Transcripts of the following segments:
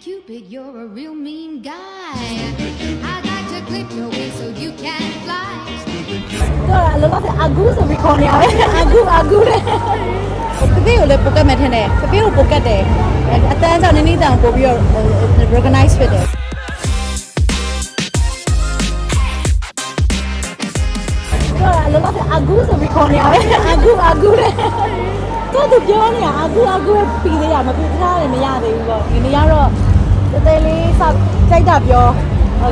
Cupid, you're a real mean guy. I'd like to clip your wings so you can fly. တော့အလုံးလုံးအဂူဆိုပြီးခေါ်နေရတယ်အဂူအဂူတဲ့ပပီကိုလည်းပုတ်ကတ်မယ်ထင်တယ်ပပီကိုပုတ်ကတ်တယ်အတန်းကြောင့်နင်းနေတန်ပို့ပြီးတော့ recognize ဖြစ်တယ်တော့အလုံးလုံးအဂူဆိုပြီးခေါ်နေရတယ်အဂူအဂူတဲ့ တော့သူပြောနေတာအဂူအဂူပြီးသေးရမပြီးထားတယ်မရသေးဘူးပေါ့ဒီနေ့ကတော့တသေးလေးစကြိုက်တာပြော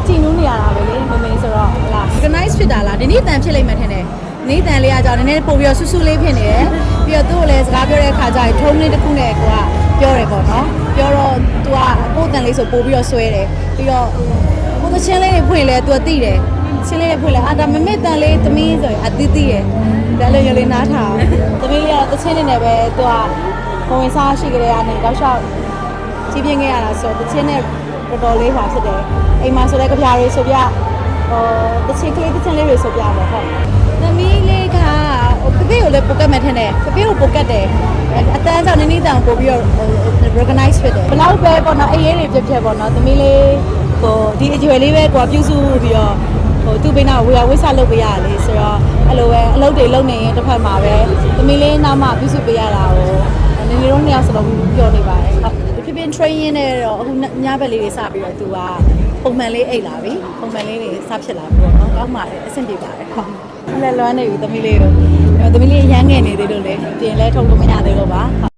ကြည်နူးနေရတာပဲလေမမေဆိုတော့ဟလာ recognize ဖြစ်တာလားဒီနေ့တန်ဖြစ်လိမ့်မယ်ထင်တယ်နေတန်လေးကကြောင့်နည်းနည်းပို့ပြီးတော့ဆူဆူလေးဖြစ်နေတယ်ပြီးတော့သူ့ကိုလည်းစကားပြောတဲ့အခါကျရင်ထုံးလေးတစ်ခုနဲ့ကိုကပြောတယ်ပေါ့နော်ပြောတော့သူကကိုယ်တန်လေးဆိုပို့ပြီးတော့ဆွဲတယ်ပြီးတော့ကိုယ်သချင်းလေးတွေဖွင့်လဲသူကသိတယ်ချင်းလေးတွေဖွင့်လဲအာဒါမမေတန်လေးသမီးဆိုရင်အတိတိရယ်ဒါလည်းရလေးနားထားသမီးလေးက တော့သချင်းနေနဲ့ပဲသူကကိုဝင်စားရှိကြတဲ့အနေတော့ရှောက်ကြီးပြင်းခဲ့ရတာဆိုတော့သချင်းနဲ့တော်တော်လေးပါဖြစ်တယ်အိမ်မှာဆိုတဲ့ကြပြားတွေဆိုပြဟိုတချင်ကလေးတချင်လေးတွေဆိုပြပါဟုတ်သမီးလေးကဟိုပပီကိုလည်းပုတ်ကတ်မယ်ထင်တယ်ပပီကိုပုတ်ကတ်တယ်အတန်းကြောင့်နင်းနေတန်ပို့ပြီးတော့ recognize ဖြစ်တယ်ဘလောက်ပဲပေါ့နော်အေးရေးတွေဖြစ်ဖြစ်ပေါ့နော်သမီးလေးဟိုဒီအကျွယ်လေးပဲကိုကပြုစုပြီးတော့ ဟိုသူ့ဘေးနာဝေယဝိဆလုပ်ပေးရလေဆိုတော့အဲ့လိုပဲအလုပ်တွေလုပ်နေရင်တစ်ဖက်မှာပဲသမီးလေးနောက်မှပြုစုပေးရတာကိုနင်းနေတော့နှစ်ယောက်စလုံးပြောနေပါတယ်ဟုတ်ဖြစ်ဖြစ် training နဲ့တော့အခုညဘက်လေးတွေစပြီးတော့သူကပုံမှန်လေးအိတ်လာပြီပုံမှန်လေးတွေစဖြစ်လာပြီပေါ့နော်ကောင်းပါတယ်အဆင်ပြေပါတယ်ဟုတ်လဲလွမ်းနေပြီသမီးလေးကိုသမီးလေးရမ်းငယ်နေသေးလို့လေပြင်လဲထုတ်လို့မရသေးလို့ပါဟုတ်